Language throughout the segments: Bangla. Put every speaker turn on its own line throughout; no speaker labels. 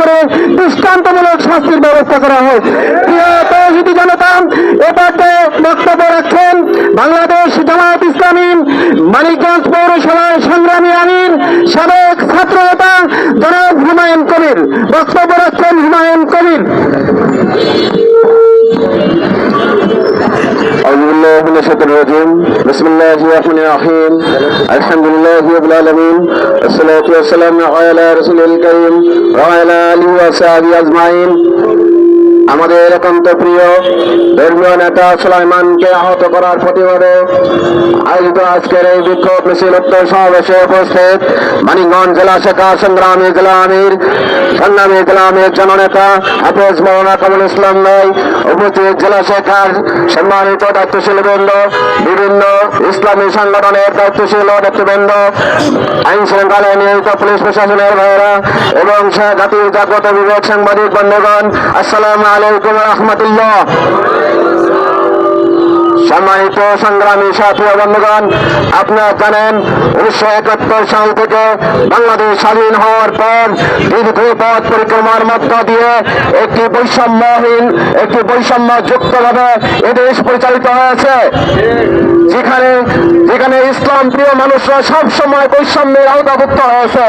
করে দৃষ্টান্তমূলক শাস্তির ব্যবস্থা করা হয় তৌহিদি জনতা এ পর্যায়ে বক্তব্য রাখছেন বাংলাদেশ জামায়াত ইসলামী মানিকগঞ্জ পৌরসভার সংগ্রামী আমির, সাবেক ছাত্র নেতা জনাব হুমায়ুন কবির। বক্তব্য রাখছেন হুমায়ুন কবির।
الرحمن الرحيم. الحمد لله رب العالمين. والصلاة والسلام على رسول الكريم وعلى آله وصحبه أجمعين. আমাদের একান্ত প্রিয় ধর্মীয় নেতা সুলাইমানকে আহত করার প্রতিবাদে আয়োজিত আজকের এই বিক্ষোভ মিছিল উত্তর সমাবেশে উপস্থিত মানিকগঞ্জ জেলা শাখা সংগ্রামী জেলা আমির, সংগ্রামী জননেতা হাফেজ মৌলানা কামুল ইসলাম নাই উপস্থিত জেলা শাখার সম্মানিত দায়িত্বশীল বৃন্দ, বিভিন্ন ইসলামী সংগঠনের দায়িত্বশীল নেতৃবৃন্দ, আইন শৃঙ্খলায় নিয়োজিত পুলিশ প্রশাসনের ভাইয়েরা এবং জাতির জাগ্রত বিবেক সাংবাদিক বন্ধুগণ, আসসালামু আলাইকুম রহমতুল্লাহ। সম্মানিত সংগ্রামী সাথী বন্ধুগণ, আপনারা জানেন উনিশশো একাত্তর সাল থেকে বাংলাদেশ স্বাধীন হওয়ার পর দীর্ঘ পথ পরিক্রমার মধ্য দিয়ে একটি বৈষম্যহীন, একটি বৈষম্য যুক্ত ভাবে এদেশ পরিচালিত হয়েছে। যেখানে যেখানে ইসলাম প্রিয় মানুষরা সব সময় বৈষম্যের আওতাভুক্ত হয়েছে।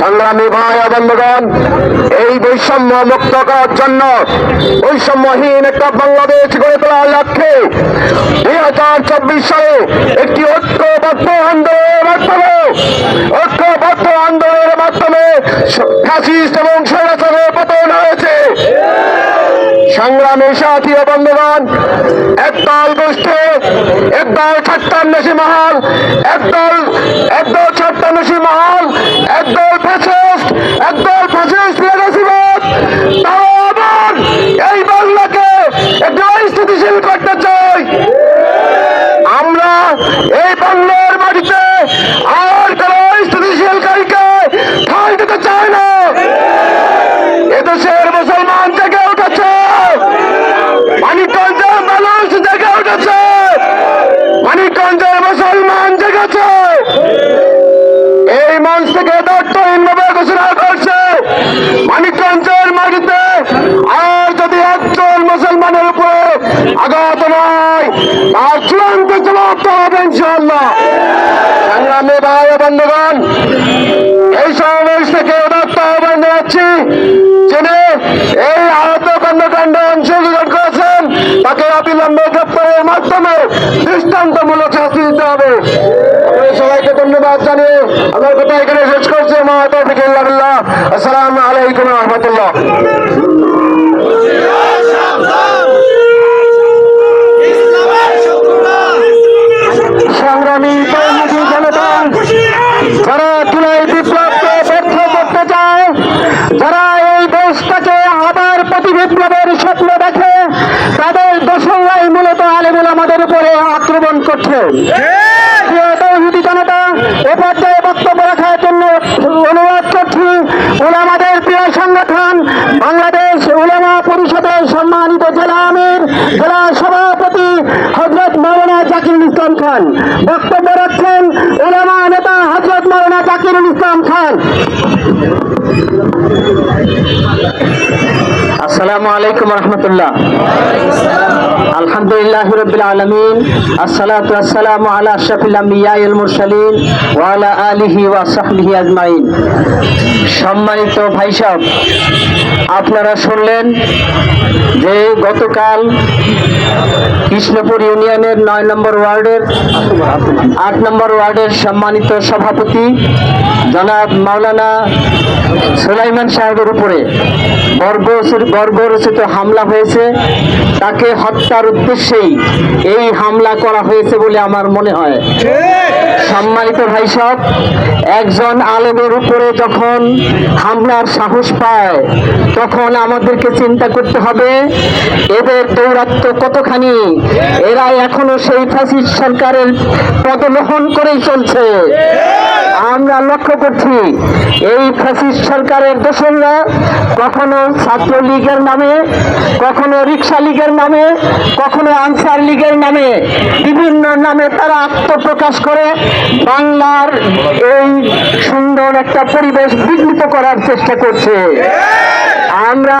সংগ্রামী ভাই বন্ধুগণ, এই বৈষম্য মুক্ত করার জন্য বৈষম্যহীন একটা বাংলাদেশ গড়ে তোলার লক্ষ্যে দুই হাজার চব্বিশ সালে একটি ঐক্যবদ্ধ আন্দোলনের মাধ্যমে, ঐক্যবদ্ধ আন্দোলনের মাধ্যমে ফ্যাসিস্ট এবং স্বৈরাচারের পতন হয়েছে। সংগ্রামের সাথী বন্ধুগণ, একদল গোষ্ঠী, একদল ছাত্রান্বেষী মহল, একদল একদল ছাত্রান্বেষী মহল, একদল ফ্যাসিস্ট একদল ফ্যাসিস্ট বন্ধুগণ, এই সমাবেশ থেকে উদাত্ত আহ্বান জানাচ্ছি, যিনি এই আহত কর্মকাণ্ড অংশগ্রহণ করেছেন, তাকে অবিলম্বে গ্রেপ্তারের মাধ্যমে দৃষ্টান্তমূলক শাস্তি দিতে হবে। সবাইকে ধন্যবাদ জানিয়ে আমার কথা এখানে শেষ করছি। মহাতফিকুল্লাহ আসসালামু আলাইকুম রহমতুল্লাহ। সংগ্রামী বিপ্লবের স্বপ্ন দেখে, তাদের দোসল্লাই মূলত আলেমুল আমাদের উপরে আক্রমণ করছে। জনতা, এ পর্যায়ে বক্তব্য রাখার জন্য অনুরোধ করছি ওলামাদের প্রিয় সংগঠন, বাংলাদেশ উলামা পরিষদের সম্মানিত জেলা আমির, জেলা সভাপতি হজরত মৌলানা জাকিরুল ইসলাম খান। বক্তব্য রাখছেন উলামা নেতা হজরত মৌলানা জাকিরুল ইসলাম খান। আসসালামু আলাইকুম রহমতুল্লাহ। আলহামদুলিল্লাহ রবিল আলমিন। আসসালাতু আসসালামু আলা আশরাফিল আম্বিয়া ওয়াল মুরসালিন ওয়া আলা আলিহি ওয়া সাহবিহি আজমাইন। সম্মানিত ভাই সাহেব, আপনারা শুনলেন যে গতকাল কৃষ্ণপুর ইউনিয়নের নয় নম্বর ওয়ার্ডের, আট নম্বর ওয়ার্ডের সম্মানিত সভাপতি জনাব মাওলানা সুলাইমান সাহেবের উপরে বর্বরচিত হামলা হয়েছে। তাকে হত্যার উদ্দেশ্যেই এই হামলা করা হয়েছে বলে আমার মনে হয়। সম্মানিত ভাই সব একজন আলেমের উপরে যখন হামলার সাহস পায়, তখন আমাদেরকে চিন্তা করতে হবে, এদের দৌরাত্ম কতখানি? এরা এখনও সেই ফ্যাসিস্ট সরকারের পদলোহন করেই চলছে। আমরা লক্ষ্য করছি, এই ফ্যাসিস্ট সরকারের দোসররা কখনো ছাত্র লীগের নামে, কখনো রিক্সা লীগের নামে,
কখনো আনসার লীগের নামে মাধ্যমে তারা আত্মপ্রকাশ করে বাংলার এই সুন্দর একটা পরিবেশ বিঘ্নিত করার চেষ্টা করছে। আমরা